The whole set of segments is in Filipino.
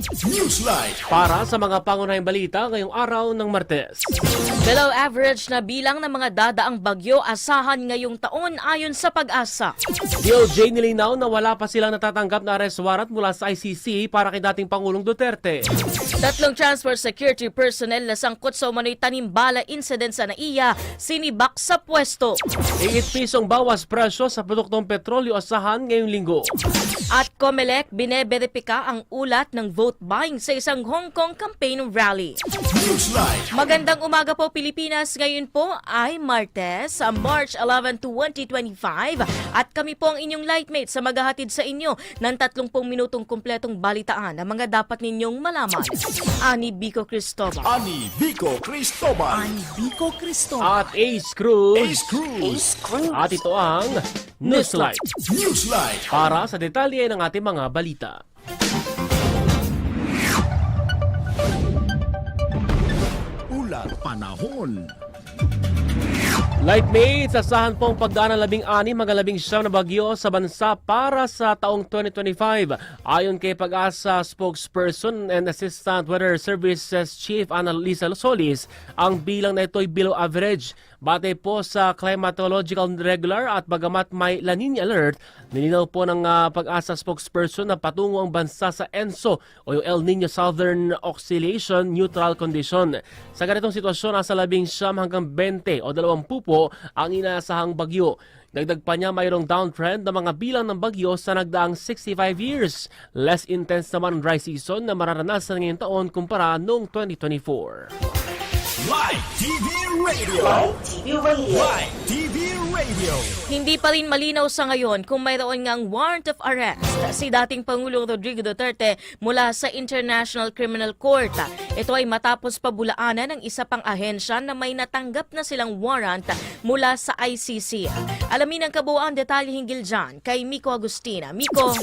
Newslight. para sa mga pangunahing balita ngayong araw ng Martes. Below average na bilang ng mga dadaang bagyo asahan ngayong taon ayon sa pag-asa. DOJ nilinaw na wala pa silang natatanggap na arrest warrant mula sa ICC para kay dating Pangulong Duterte. Tatlong transport security personnel na sangkot sa umano'y tanimbala incident sa NAIA, sinibak sa pwesto. 8 pisong bawas presyo sa produktong petrolyo asahan ngayong linggo. At COMELEC bineberipika ang ulat ng vote buying sa isang Hong Kong campaign rally. Magandang umaga po Pilipinas. Ngayon po ay Martes, sa March 11, 2025. At kami po ang inyong lightmate sa maghahatid sa inyo ng 30 minutong kumpletong balitaan na mga dapat ninyong malaman. Ani Bico Cristobal. Ani Vico Cristobal. Bico Cristobal. At Ace Cruz. Ace Cruz. At ito ang Newslight Newslight. para sa detalye ng ating mga balita. Ulat panahon. Lightmates, asahan pong pagdaan ng labing ani mga labing siyam na bagyo sa bansa para sa taong 2025. Ayon kay Pag-asa spokesperson and Assistant Weather Services Chief Annalisa Solis, ang bilang na ito ay below average. Batay po sa climatological regular at bagamat may La Nina alert, nilinaw po ng ah, Pag-asa spokesperson na patungo ang bansa sa ENSO o yung El Nino Southern Oscillation Neutral Condition. Sa ganitong sitwasyon, nasa labing siyam hanggang 20 o 20 po ang inaasahang bagyo. Dagdag pa niya mayroong downtrend ng mga bilang ng bagyo sa nagdaang 65 years. Less intense naman dry season na mararanasan ngayong taon kumpara noong 2024. Light TV Radio. Live TV Radio. Light TV Radio. Hindi pa rin malinaw sa ngayon kung mayroon ngang warrant of arrest si dating Pangulong Rodrigo Duterte mula sa International Criminal Court. Ito ay matapos pabulaanan ng isa pang ahensya na may natanggap na silang warrant mula sa ICC. Alamin ang kabuuan detalye hinggil dyan kay Miko Agustina. Miko,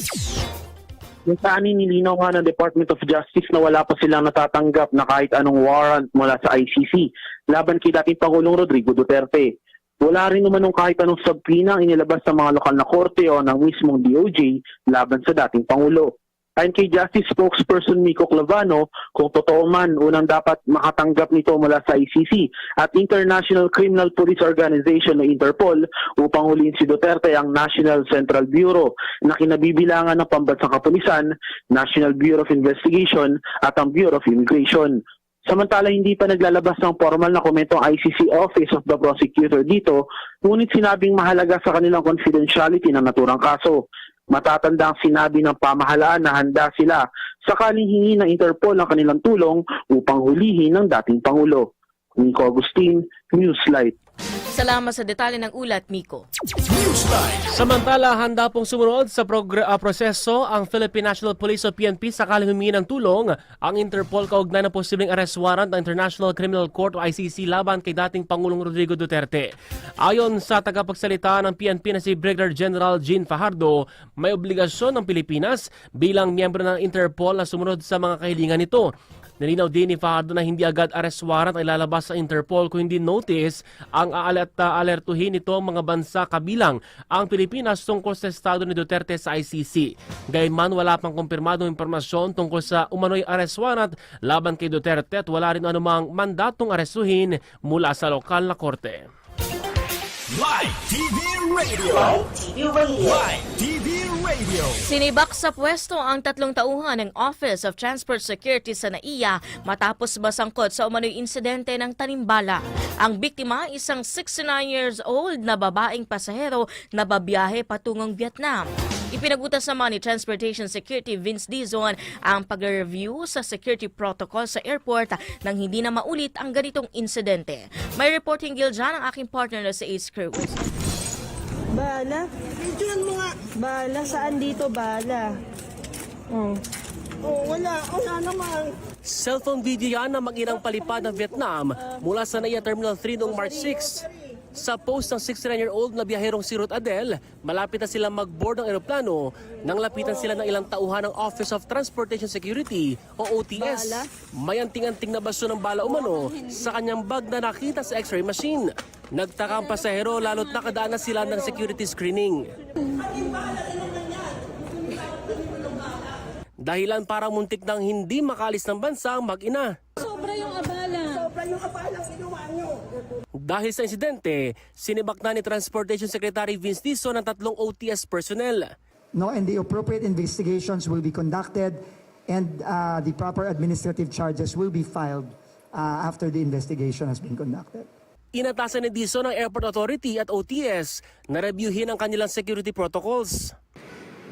Yung sa anin nilinaw nga ng Department of Justice na wala pa silang natatanggap na kahit anong warrant mula sa ICC laban kay dating Pangulong Rodrigo Duterte. Wala rin naman nung kahit anong subpoena ang inilabas sa mga lokal na korte o ng mismong DOJ laban sa dating Pangulo. Ayon kay Justice spokesperson Miko Clavano, kung totoo man, unang dapat makatanggap nito mula sa ICC at International Criminal Police Organization o Interpol upang huliin si Duterte ang National Central Bureau na kinabibilangan ng pambansang kapulisan, National Bureau of Investigation at ang Bureau of Immigration. Samantala hindi pa naglalabas ng formal na komento ang ICC Office of the Prosecutor dito, ngunit sinabing mahalaga sa kanilang confidentiality ng naturang kaso. Matatanda ang sinabi ng pamahalaan na handa sila sakaling hingi ng Interpol ang kanilang tulong upang hulihin ng dating Pangulo. Nico Agustin, Newslight. Salamat sa detalye ng ulat, Miko. Samantala, handa pong sumunod sa progr- ah, proseso ang Philippine National Police o PNP sakaling humingi ng tulong ang Interpol kaugnay ng posibleng arrest warrant ng International Criminal Court o ICC laban kay dating Pangulong Rodrigo Duterte. Ayon sa tagapagsalita ng PNP na si Brigadier General Jean Fajardo, may obligasyon ng Pilipinas bilang miyembro ng Interpol na sumunod sa mga kahilingan nito. Nilinaw din ni Fajardo na hindi agad arrest warrant ay lalabas sa Interpol kung hindi notice ang aalat alertuhin nito ang mga bansa kabilang ang Pilipinas tungkol sa estado ni Duterte sa ICC. Gayunman wala pang kumpirmadong impormasyon tungkol sa umano'y arrest warrant laban kay Duterte at wala rin anumang mandatong arestuhin mula sa lokal na korte. Live TV Radio. Live TV Radio. Live TV Radio. Sinibak sa pwesto ang tatlong tauhan ng Office of Transport Security sa NAIA matapos masangkot sa umano'y insidente ng tanimbala. Ang biktima, isang 69 years old na babaeng pasahero na babiyahe patungong Vietnam. Ipinagutas naman ni Transportation Security Vince Dizon ang pag-review sa security protocol sa airport nang hindi na maulit ang ganitong insidente. May reporting gil dyan ang aking partner na si Ace Cruz. Bala? Picturean mo nga. Bala? Saan dito bala? Oh. Oh, wala. Wala naman. Cellphone video yan ng mag-inang palipad ng Vietnam mula sa NAIA Terminal 3 noong March 6. Sa post ng 69-year-old na biyaherong si Ruth Adel, malapit na silang mag-board ng eroplano nang lapitan sila ng ilang tauhan ng Office of Transportation Security o OTS. May anting-anting na baso ng bala umano sa kanyang bag na nakita sa x-ray machine. Nagtaka ang pasahero lalo't nakadaan na sila ng security screening. Dahilan para muntik nang hindi makalis ng bansa ang mag-ina. Sobra yung abala. Sobra yung abala nyo. Dahil sa insidente, sinibak na ni Transportation Secretary Vince Dizon ang tatlong OTS personnel. No, and the appropriate investigations will be conducted and uh, the proper administrative charges will be filed uh, after the investigation has been conducted. Inatasan ni Dizon ng Airport Authority at OTS na reviewin ang kanilang security protocols.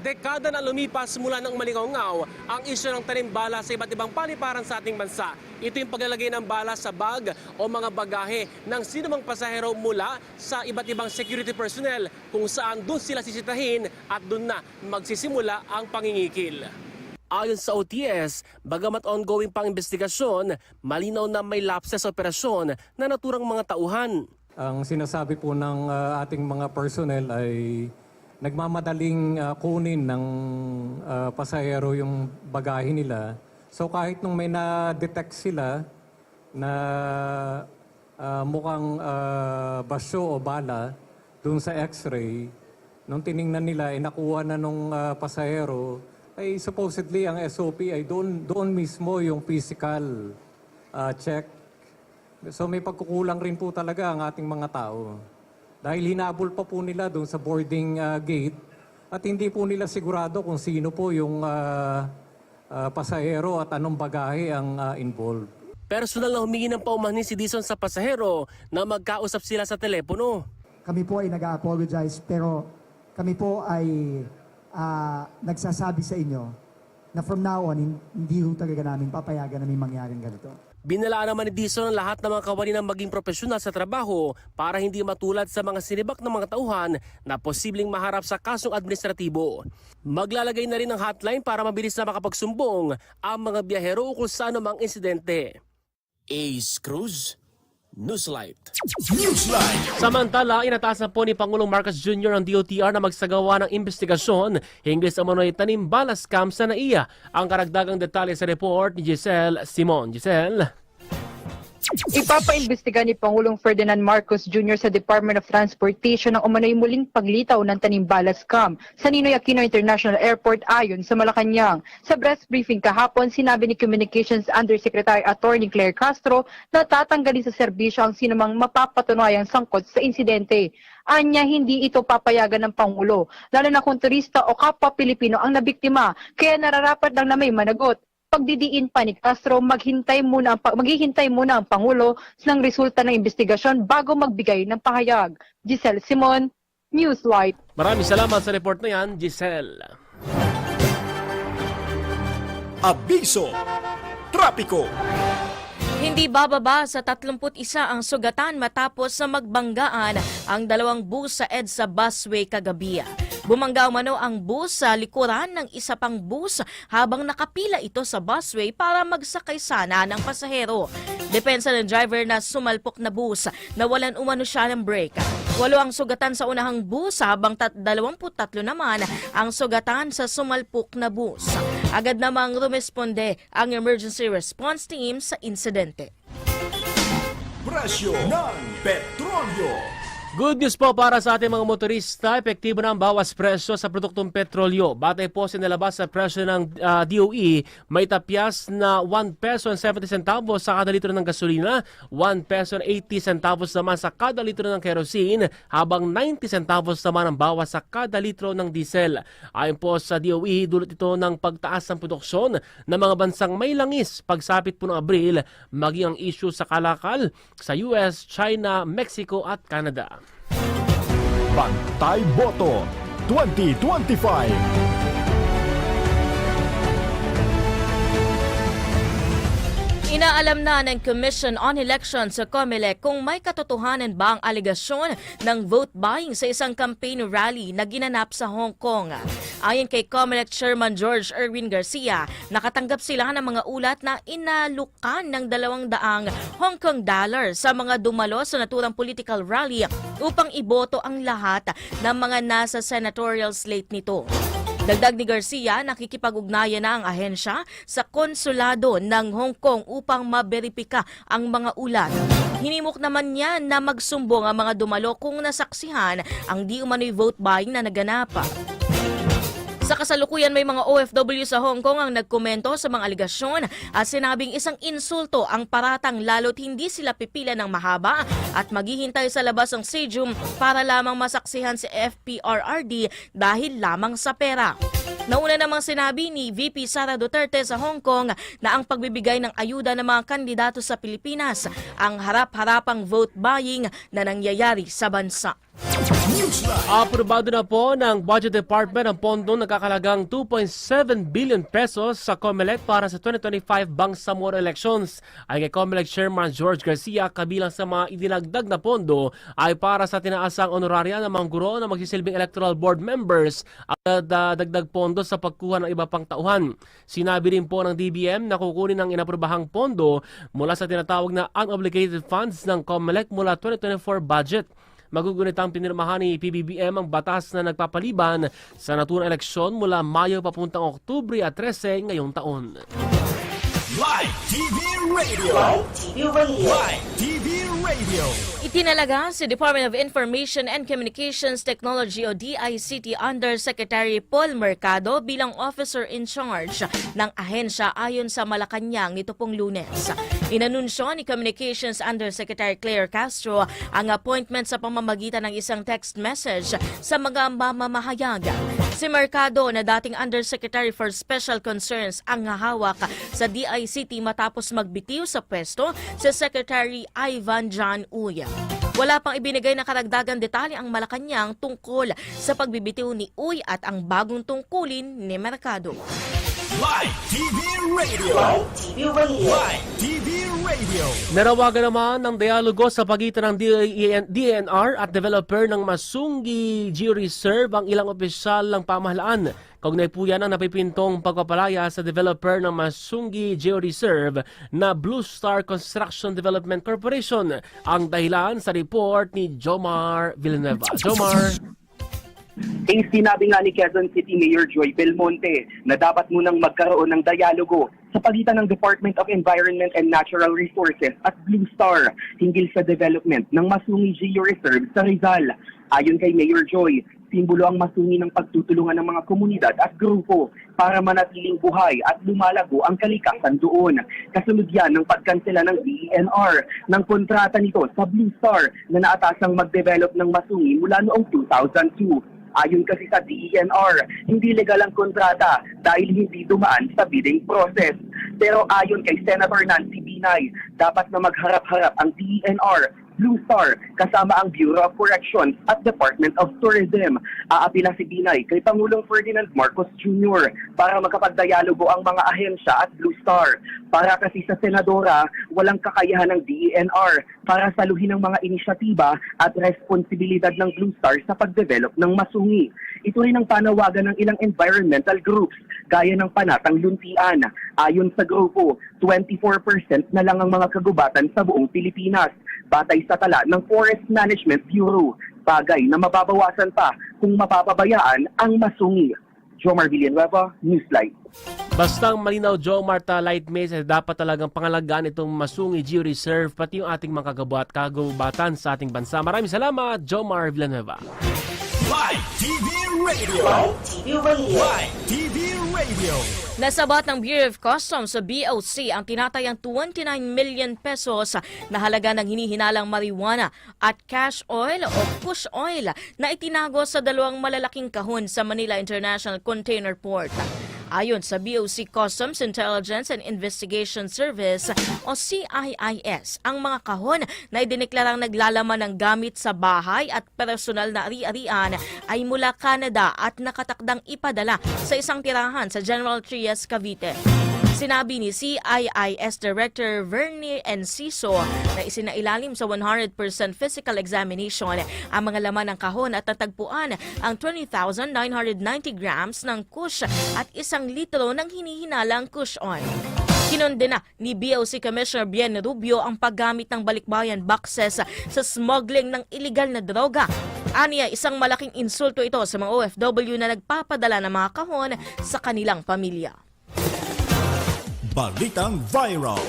Dekada na lumipas mula ng malingaw ang isyu ng tanimbala sa iba't ibang paliparan sa ating bansa. Ito yung paglalagay ng bala sa bag o mga bagahe ng sinumang pasahero mula sa iba't ibang security personnel kung saan doon sila sisitahin at doon na magsisimula ang pangingikil. Ayon sa OTS, bagamat ongoing pang investigasyon, malinaw na may lapses operasyon na naturang mga tauhan. Ang sinasabi po ng uh, ating mga personnel ay nagmamadaling uh, kunin ng uh, pasahero yung bagahe nila. So kahit nung may na-detect sila na uh, mukhang uh, basyo o bala dun sa x-ray, nung tiningnan nila ay nakuha na nung uh, pasahero, ay supposedly ang SOP ay doon, doon mismo yung physical uh, check So may pagkukulang rin po talaga ang ating mga tao. Dahil hinabol pa po nila doon sa boarding uh, gate at hindi po nila sigurado kung sino po yung uh, uh, pasahero at anong bagahe ang uh, involved. Personal na humingi ng paumanhin si Dizon sa pasahero na magkausap sila sa telepono. Kami po ay nag-apologize pero kami po ay ah, nagsasabi sa inyo na from now on, hindi ho talaga namin papayagan na may mangyaring ganito. Binalaan naman ni Dizon ang lahat ng mga kawani ng maging profesional sa trabaho para hindi matulad sa mga sinibak ng mga tauhan na posibleng maharap sa kasong administratibo. Maglalagay na rin ng hotline para mabilis na makapagsumbong ang mga biyahero ukol sa anumang insidente. Ace Cruz, Newslight. Newsline. Samantala, inatasan po ni Pangulong Marcos Jr. ang DOTR na magsagawa ng investigasyon hinggil sa manoy tanim bala scam sa NAIA. Ang karagdagang detalye sa report ni Giselle Simon. Giselle? Ipapaimbestiga ni Pangulong Ferdinand Marcos Jr. sa Department of Transportation ang umano'y muling paglitaw ng tanimbala scam sa Ninoy Aquino International Airport ayon sa Malacanang. Sa press briefing kahapon, sinabi ni Communications Undersecretary Attorney Claire Castro na tatanggalin sa serbisyo ang sinumang mapapatunayang sangkot sa insidente. Anya, hindi ito papayagan ng Pangulo, lalo na kung turista o kapwa Pilipino ang nabiktima, kaya nararapat lang na may managot pagdidiin pa ni Castro, maghintay muna maghihintay muna ang Pangulo ng resulta ng investigasyon bago magbigay ng pahayag. Giselle Simon, Newslight. Maraming salamat sa report na yan, Giselle. Abiso. Trapiko. Hindi bababa sa 31 ang sugatan matapos sa magbanggaan ang dalawang bus sa EDSA busway kagabi. Bumangga umano ang bus sa likuran ng isa pang bus habang nakapila ito sa busway para magsakay sana ng pasahero. Depensa ng driver na sumalpok na bus, nawalan umano siya ng brake. Walo ang sugatan sa unahang bus habang tat 23 naman ang sugatan sa sumalpok na bus. Agad namang rumesponde ang emergency response team sa insidente. Presyo ng petrolyo. Good news po para sa ating mga motorista, epektibo na ang bawas presyo sa produktong petrolyo. Batay po sa nilabas sa presyo ng ah, DOE, may tapyas na 1 peso and 70 centavos sa kada litro ng gasolina, 1 peso and 80 centavos naman sa kada litro ng kerosene, habang 90 centavos naman ang bawas sa kada litro ng diesel. Ayon po sa DOE, dulot ito ng pagtaas ng produksyon ng mga bansang may langis pagsapit po ng Abril, maging ang issue sa kalakal sa US, China, Mexico at Canada. Bantay Boto 2025. Inaalam na ng Commission on Elections sa COMELEC kung may katotohanan ba ang aligasyon ng vote buying sa isang campaign rally na ginanap sa Hong Kong. Ayon kay COMELEC Chairman George Erwin Garcia, nakatanggap sila ng mga ulat na inalukan ng dalawang daang Hong Kong dollar sa mga dumalo sa naturang political rally upang iboto ang lahat ng mga nasa senatorial slate nito. Dagdag ni Garcia, nakikipag-ugnayan na ang ahensya sa konsulado ng Hong Kong upang maberipika ang mga ulat. Hinimok naman niya na magsumbong ang mga dumalo kung nasaksihan ang di umano'y vote buying na naganap. Sa kasalukuyan may mga OFW sa Hong Kong ang nagkomento sa mga aligasyon at sinabing isang insulto ang paratang lalo't hindi sila pipila ng mahaba at maghihintay sa labas ng stadium para lamang masaksihan si FPRRD dahil lamang sa pera. Nauna namang sinabi ni VP Sara Duterte sa Hong Kong na ang pagbibigay ng ayuda ng mga kandidato sa Pilipinas ang harap-harapang vote buying na nangyayari sa bansa. Aprobado na po ng Budget Department ang pondo nagkakalagang 2.7 billion pesos sa COMELEC para sa 2025 Bangsamoro elections. Ay kay COMELEC Chairman George Garcia, kabilang sa mga idinagdag na pondo ay para sa tinaasang honoraria ng mga guro na magsisilbing electoral board members at dagdag pondo sa pagkuha ng iba pang tauhan. Sinabi rin po ng DBM na kukunin ang inaprobahang pondo mula sa tinatawag na unobligated funds ng COMELEC mula 2024 budget. Magugunit ang pinirmahan ni PBBM ang batas na nagpapaliban sa naturang eleksyon mula Mayo papuntang Oktubre at 13 ngayong taon. Live TV Radio. Live TV Radio. Live TV Radio. Itinalaga si Department of Information and Communications Technology o DICT Undersecretary Paul Mercado bilang officer in charge ng ahensya ayon sa Malacanang nito pong lunes. Inanunsyo ni Communications Undersecretary Claire Castro ang appointment sa pamamagitan ng isang text message sa mga mamamahayag. Si Mercado na dating Undersecretary for Special Concerns ang hahawak sa DICT matapos magbitiw sa pwesto si Secretary Ivan John Uy. Wala pang ibinigay na karagdagan detalye ang Malacanang tungkol sa pagbibitiw ni Uy at ang bagong tungkulin ni Mercado. Live TV Radio. Live TV Radio. Live TV Radio. Narawagan naman ng dialogo sa pagitan ng DNR at developer ng Masungi Georeserve ang ilang opisyal ng pamahalaan. Kaugnay po yan ang napipintong pagpapalaya sa developer ng Masungi Georeserve na Blue Star Construction Development Corporation. Ang dahilan sa report ni Jomar Villanueva. Jomar. Eh, sinabi nga ni Quezon City Mayor Joy Belmonte na dapat munang magkaroon ng dialogo sa pagitan ng Department of Environment and Natural Resources at Blue Star hinggil sa development ng Masungi Geo Reserve sa Rizal. Ayon kay Mayor Joy, simbolo ang masungi ng pagtutulungan ng mga komunidad at grupo para manatiling buhay at lumalago ang kalikasan doon. Kasunod yan ng pagkansela ng DENR ng kontrata nito sa Blue Star na naatasang mag-develop ng masungi mula noong 2002. Ayon kasi sa DENR, hindi legal ang kontrata dahil hindi dumaan sa bidding process. Pero ayon kay Senator Nancy Binay, dapat na magharap-harap ang DENR, Blue Star, kasama ang Bureau of Corrections at Department of Tourism. Aapila si Binay kay Pangulong Ferdinand Marcos Jr. para magkapagdialogo ang mga ahensya at Blue Star. Para kasi sa Senadora, walang kakayahan ng DENR para saluhin ang mga inisyatiba at responsibilidad ng Blue Star sa pagdevelop ng masungi. Ito rin ang panawagan ng ilang environmental groups gaya ng Panatang Luntian. Ayon sa grupo, 24% na lang ang mga kagubatan sa buong Pilipinas batay sa tala ng Forest Management Bureau. Bagay na mababawasan pa kung mapapabayaan ang masungi. Jomar Villanueva, Newslight. Bastang malinaw Joe Marta Light Maze ay dapat talagang pangalagaan itong Masungi Geo Reserve pati yung ating mga kagabuat kagubatan sa ating bansa. Maraming salamat, Joe Mar Villanueva. Live TV Radio. Live TV Radio. Live TV Radio. Nasabat ng Bureau of Customs sa BOC ang tinatayang 29 million pesos na halaga ng hinihinalang marijuana at cash oil o push oil na itinago sa dalawang malalaking kahon sa Manila International Container Port. Ayon sa BOC Customs Intelligence and Investigation Service o CIIS, ang mga kahon na idineklarang naglalaman ng gamit sa bahay at personal na ari-arian ay mula Canada at nakatakdang ipadala sa isang tirahan sa General Trias, Cavite. Sinabi ni CIIS Director Vernier Enciso na isinailalim sa 100% physical examination ang mga laman ng kahon at natagpuan ang 20,990 grams ng kush at isang litro ng hinihinalang kush oil. Kinonde na ni BOC Commissioner Bien Rubio ang paggamit ng balikbayan boxes sa smuggling ng illegal na droga. Aniya, isang malaking insulto ito sa mga OFW na nagpapadala ng mga kahon sa kanilang pamilya. Balitang Viral.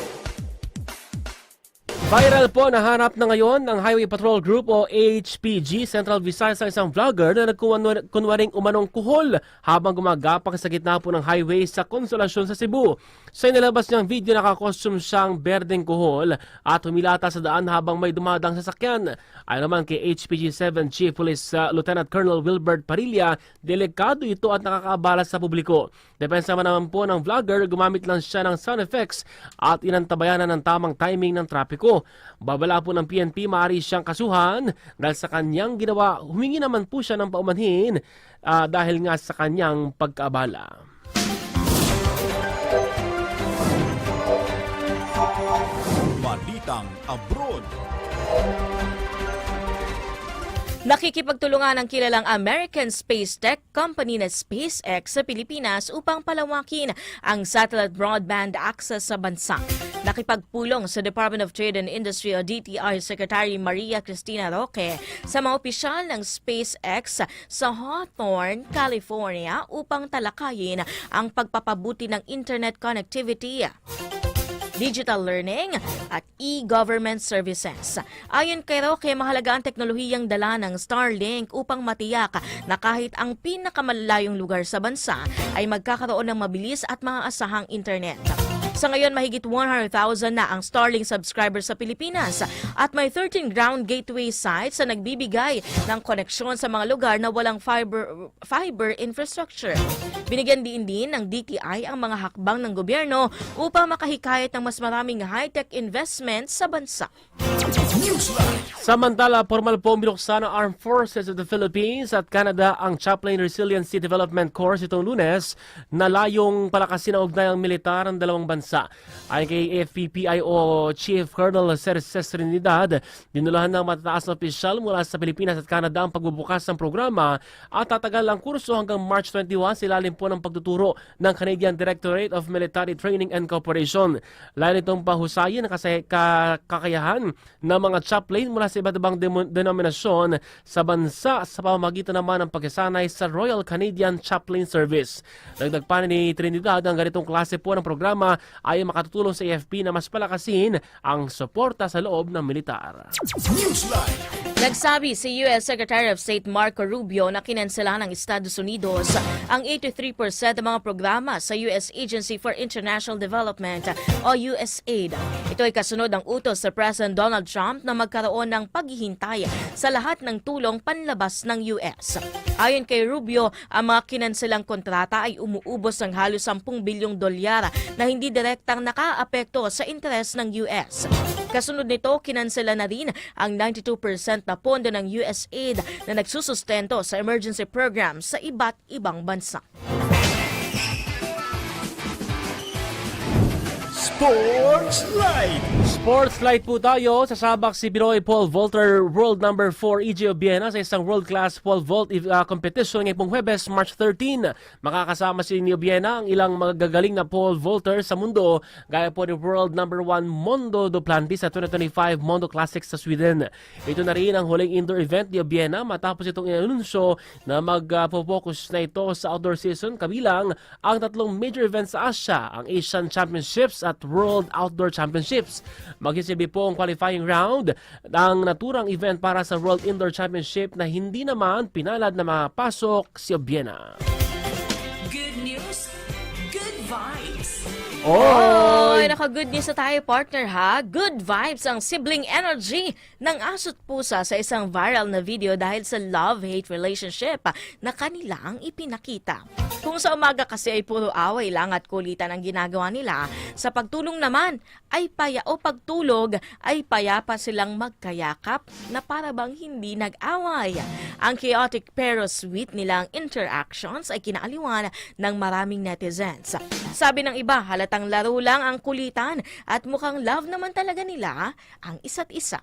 Viral po nahanap na ngayon ng Highway Patrol Group o HPG Central Visayas ang isang vlogger na nagkunwaring umanong kuhol habang gumagapak sa gitna po ng highway sa Consolacion sa Cebu. Sa inilabas niyang video nakakostume siyang berdeng kuhol at humilata sa daan habang may dumadang sasakyan. Ayon naman kay HPG 7 Chief Police uh, Lieutenant Colonel Wilbert Parilla, delikado ito at nakakaabala sa publiko. Depensa man naman po ng vlogger, gumamit lang siya ng sound effects at inantabayanan ng tamang timing ng trapiko. Babala po ng PNP, maaari siyang kasuhan dahil sa kanyang ginawa, humingi naman po siya ng paumanhin ah, dahil nga sa kanyang pagkaabala. Abroad. Nakikipagtulungan ang kilalang American space tech company na SpaceX sa Pilipinas upang palawakin ang satellite broadband access sa bansa. Nakipagpulong sa Department of Trade and Industry o DTI Secretary Maria Cristina Roque sa mga opisyal ng SpaceX sa Hawthorne, California upang talakayin ang pagpapabuti ng internet connectivity digital learning at e-government services. Ayon kay Roque, mahalaga ang teknolohiyang dala ng Starlink upang matiyak na kahit ang pinakamalayong lugar sa bansa ay magkakaroon ng mabilis at maaasahang internet. Sa ngayon, mahigit 100,000 na ang Starlink subscribers sa Pilipinas at may 13 ground gateway sites na nagbibigay ng koneksyon sa mga lugar na walang fiber, fiber infrastructure. Binigyan din din ng DTI ang mga hakbang ng gobyerno upang makahikayat ng mas maraming high-tech investment sa bansa. Samantala, formal po binuksan ng Armed Forces of the Philippines at Canada ang Chaplain Resiliency Development Course itong lunes na layong palakasin ang ugnayang militar ng dalawang bansa. Ayon kay FPPIO Chief Colonel Cerces Trinidad, dinulahan ng matataas na opisyal mula sa Pilipinas at Canada ang pagbubukas ng programa at tatagal ang kurso hanggang March 21 silalim po ng pagtuturo ng Canadian Directorate of Military Training and Cooperation. Layo nitong pahusayin ang kakayahan ng mga chaplain mula sa iba't ibang denominasyon sa bansa sa pamamagitan naman ng pagkasanay sa Royal Canadian Chaplain Service. Dagdag pa ni Trinidad ang ganitong klase po ng programa ay makatutulong sa AFP na mas palakasin ang suporta sa loob ng militar. Newsline. Nagsabi si U.S. Secretary of State Marco Rubio na kinansela ng Estados Unidos ang 83% ng mga programa sa U.S. Agency for International Development o USAID. Ito ay kasunod ng utos sa President Donald Trump na magkaroon ng paghihintay sa lahat ng tulong panlabas ng U.S. Ayon kay Rubio, ang mga kinanselang kontrata ay umuubos ng halos 10 bilyong dolyar na hindi direktang nakaapekto sa interes ng U.S. Kasunod nito, kinansela na rin ang 92% na pondo ng USAID na nagsusustento sa emergency program sa iba't ibang bansa. Sports Light. Sports light po tayo. Sasabak si Binoy Paul Vaulter World Number 4 EJ Obiena sa isang world-class pole vault uh, competition ngayong pong Huwebes, March 13. Makakasama si ni Obiena ang ilang magagaling na pole vaulter sa mundo gaya po ni World Number 1 Mondo Duplantis sa 2025 Mondo Classics sa Sweden. Ito na rin ang huling indoor event ni Obiena matapos itong inanunsyo na magpo-focus na ito sa outdoor season kabilang ang tatlong major events sa Asia, ang Asian Championships at World Outdoor Championships. Magsisilbi po ang qualifying round ng naturang event para sa World Indoor Championship na hindi naman pinalad na mapasok si Obiena. Oy, naka good news na tayo partner ha. Good vibes ang sibling energy ng asot pusa sa isang viral na video dahil sa love-hate relationship na kanila ang ipinakita. Kung sa umaga kasi ay puro away lang at kulitan ang ginagawa nila, sa pagtulong naman ay paya o pagtulog ay payapa silang magkayakap na para bang hindi nag-away. Ang chaotic pero sweet nilang interactions ay kinaaliwan ng maraming netizens. Sabi ng iba, halatang laro lang ang kulitan at mukhang love naman talaga nila ang isa't isa.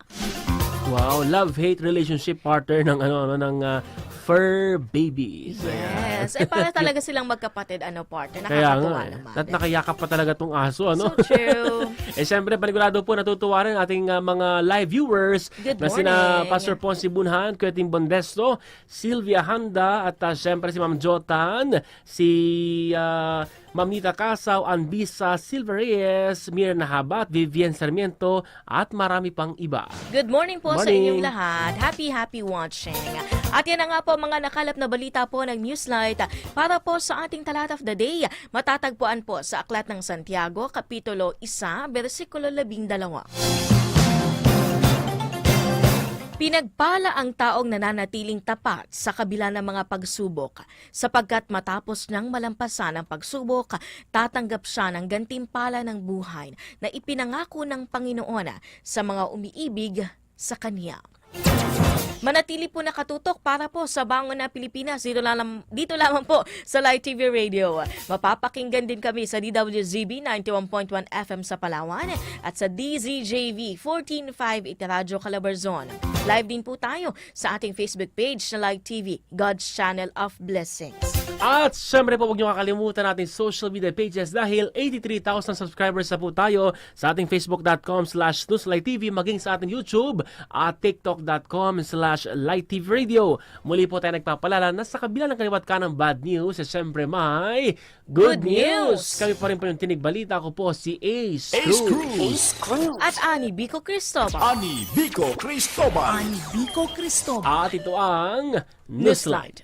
Wow, love-hate relationship partner ng ano ano ng uh, fur babies. Yes, eh para talaga silang magkapatid ano partner. Kaya Nakakatuwa nga, eh. naman. At nakayakap pa talaga tong aso, ano? So true. eh, siyempre, panigurado po natutuwa rin ating uh, mga live viewers Good na sina. Pastor Ponce Bunhan, Kueting Bondesto, Sylvia Handa, at uh, siyempre si Ma'am Jotan, si uh, Ma'am Nita Casaw, Anbisa Silva Reyes, Mirna Habat, Vivian Sarmiento, at marami pang iba. Good morning po sa Morning. inyong lahat. Happy, happy watching. At yan na nga po mga nakalap na balita po ng Newslight para po sa ating talat of the day. Matatagpuan po sa Aklat ng Santiago, Kapitulo 1, versikulo 12. Pinagpala ang taong nananatiling tapat sa kabila ng mga pagsubok, sapagkat matapos niyang malampasan ang pagsubok, tatanggap siya ng gantimpala ng buhay na ipinangako ng Panginoon sa mga umiibig sa Kanya. Manatili po nakatutok para po sa Bangon na Pilipinas. Dito, lamang, dito lamang po sa Live TV Radio. Mapapakinggan din kami sa DWZB 91.1 FM sa Palawan at sa DZJV 14.5 Itaradyo Calabarzon. Live din po tayo sa ating Facebook page na Live TV, God's Channel of Blessings. At syempre po huwag niyo kakalimutan natin social media pages dahil 83,000 subscribers na po tayo sa ating facebook.com slash TV maging sa ating YouTube at tiktok.com slash Radio. Muli po tayo nagpapalala na sa kabila ng kaliwat ka ng bad news, eh, syempre may good, Good news! Kami pa rin po yung tinig balita ko po si Ace, Ace Cruz. Cruz. At Ani Bico Cristobal. Ani Vico Cristobal. Ani Vico Cristobal. At ito ang Newslight.